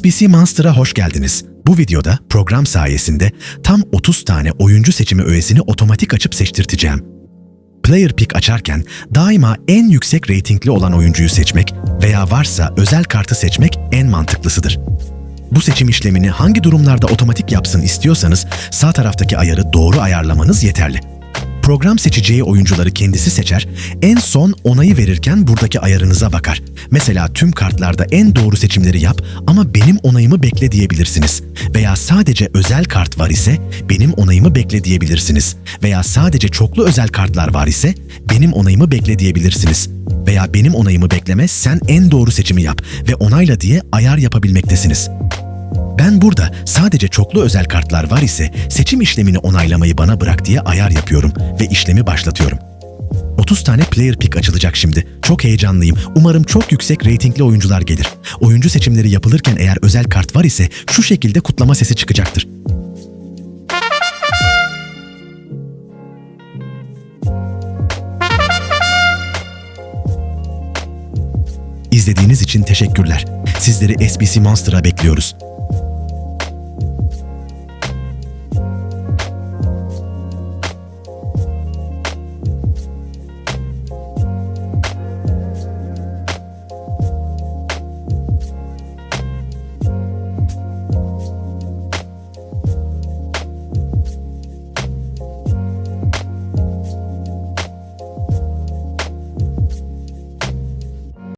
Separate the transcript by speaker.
Speaker 1: SBC Monster'a hoş geldiniz. Bu videoda program sayesinde tam 30 tane oyuncu seçimi öğesini otomatik açıp seçtirteceğim. Player Pick açarken daima en yüksek reytingli olan oyuncuyu seçmek veya varsa özel kartı seçmek en mantıklısıdır. Bu seçim işlemini hangi durumlarda otomatik yapsın istiyorsanız sağ taraftaki ayarı doğru ayarlamanız yeterli. Program seçeceği oyuncuları kendisi seçer, en son onayı verirken buradaki ayarınıza bakar. Mesela tüm kartlarda en doğru seçimleri yap ama benim onayımı bekle diyebilirsiniz. Veya sadece özel kart var ise benim onayımı bekle diyebilirsiniz. Veya sadece çoklu özel kartlar var ise benim onayımı bekle diyebilirsiniz. Veya benim onayımı bekleme sen en doğru seçimi yap ve onayla diye ayar yapabilmektesiniz. Ben burada sadece çoklu özel kartlar var ise seçim işlemini onaylamayı bana bırak diye ayar yapıyorum ve işlemi başlatıyorum. 30 tane player pick açılacak şimdi. Çok heyecanlıyım. Umarım çok yüksek reytingli oyuncular gelir. Oyuncu seçimleri yapılırken eğer özel kart var ise şu şekilde kutlama sesi çıkacaktır. İzlediğiniz için teşekkürler. Sizleri SBC Monster'a bekliyoruz.